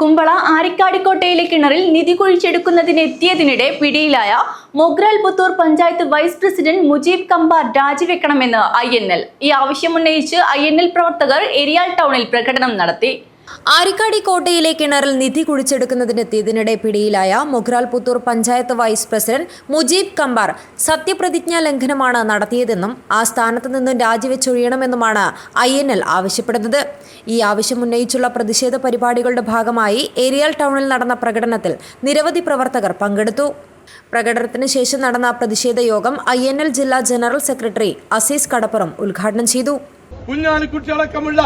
കുമ്പള ആരിക്കാടിക്കോട്ടയിലെ കിണറിൽ നിധി കുഴിച്ചെടുക്കുന്നതിനെത്തിയതിനിടെ പിടിയിലായ മൊഗ്രാൽ പുത്തൂർ പഞ്ചായത്ത് വൈസ് പ്രസിഡന്റ് മുജീബ് കമ്പാർ രാജിവെക്കണമെന്ന് ഐ ഈ ആവശ്യം ആവശ്യമുന്നയിച്ച് ഐ പ്രവർത്തകർ എരിയാൽ ടൗണിൽ പ്രകടനം നടത്തി. ആരിക്കാടി കോട്ടയിലെ കിണറിൽ നിധി കുഴിച്ചെടുക്കുന്നതിനെത്തിയതിനിടെ പിടിയിലായ മൊഗ്രാൽ പുത്തൂർ പഞ്ചായത്ത് വൈസ് പ്രസിഡന്റ് മുജീബ് കമ്പാർ സത്യപ്രതിജ്ഞാ ലംഘനമാണ് നടത്തിയതെന്നും ആ സ്ഥാനത്ത് നിന്നും രാജിവെച്ചൊഴിയണമെന്നുമാണ് ഐ എൻ എൽ ആവശ്യപ്പെടുന്നത്. ഈ ആവശ്യം ഉന്നയിച്ചുള്ള പ്രതിഷേധ പരിപാടികളുടെ ഭാഗമായി ഏരിയൽ ടൗണിൽ നടന്ന പ്രകടനത്തിൽ നിരവധി പ്രവർത്തകർ പങ്കെടുത്തു. പ്രകടനത്തിന് ശേഷം നടന്ന പ്രതിഷേധ യോഗം ഐ എൻ എൽ ജില്ലാ ജനറൽ സെക്രട്ടറി അസീസ് കടപ്പുറം ഉദ്ഘാടനം ചെയ്തു. കുഞ്ഞാലിക്കുട്ടി അടക്കമുള്ള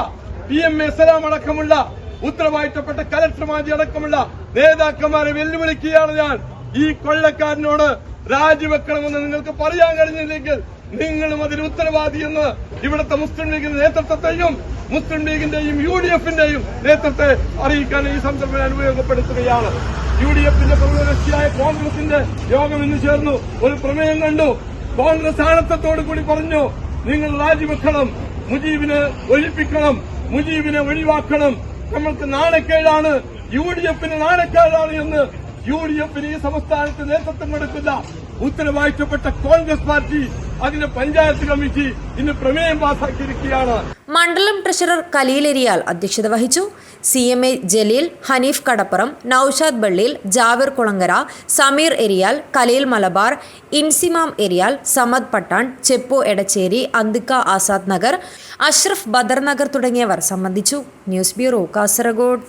പി എം എ സലാം അടക്കമുള്ള ഉത്തരവാദിത്തപ്പെട്ട കലക്ടർമാജി അടക്കമുള്ള നേതാക്കന്മാരെ വെല്ലുവിളിക്കുകയാണ് ഞാൻ. ഈ കൊള്ളക്കാരനോട് രാജിവെക്കണമെന്ന് നിങ്ങൾക്ക് പറയാൻ കഴിഞ്ഞില്ലെങ്കിൽ നിങ്ങളും അതിന് ഉത്തരവാദിയെന്ന് ഇവിടുത്തെ മുസ്ലിം ലീഗിന്റെ നേതൃത്വത്തെയും മുസ്ലിം ലീഗിന്റെയും യു ഡി എഫിന്റെയും നേതൃത്വത്തെ അറിയിക്കാൻ ഈ സന്ദർഭം ഞാൻ ഉപയോഗപ്പെടുത്തുകയാണ് യു ഡി എഫിന്റെ പ്രമുഖകക്ഷിയായ കോൺഗ്രസിന്റെ യോഗം ഇന്ന് ചേർന്നു. ഒരു പ്രമേയം കണ്ടു. കോൺഗ്രസ് ആണത്തോടു കൂടി പറഞ്ഞു നിങ്ങൾ രാജിവെക്കണം മുജീബിനെ ഒഴിപ്പിക്കണം മുജീബിനെ ഒഴിവാക്കണം. നമ്മൾക്ക് നാണക്കേടാണ്. യു ഡി എഫിന് നാണക്കേടാണ് എന്ന് യു ഡി എഫിന് ഈ സംസ്ഥാനത്ത് നേതൃത്വം കൊടുക്കുന്ന ഉത്തരവാദിത്തപ്പെട്ട കോൺഗ്രസ് പാർട്ടി അതിന്റെ പഞ്ചായത്ത് കമ്മിറ്റി ഇന്ന് പ്രമേയം പാസാക്കിയിരിക്കുകയാണ്. മണ്ഡലം ട്രഷറർ കലീലരിയാൽ അധ്യക്ഷത വഹിച്ചു. C M A Jaleel Hanif Kadappuram Noushad Ballil Javir Kulangara Sameer Eriyal Khaleel Malabar Inzimam Eriyal Samad Pattan Cheppu Edachery Anthikka Azad Nagar Ashraf Badar Nagar തുടങ്ങിയവർ സംബന്ധിച്ചു. News bureau Kasaragod.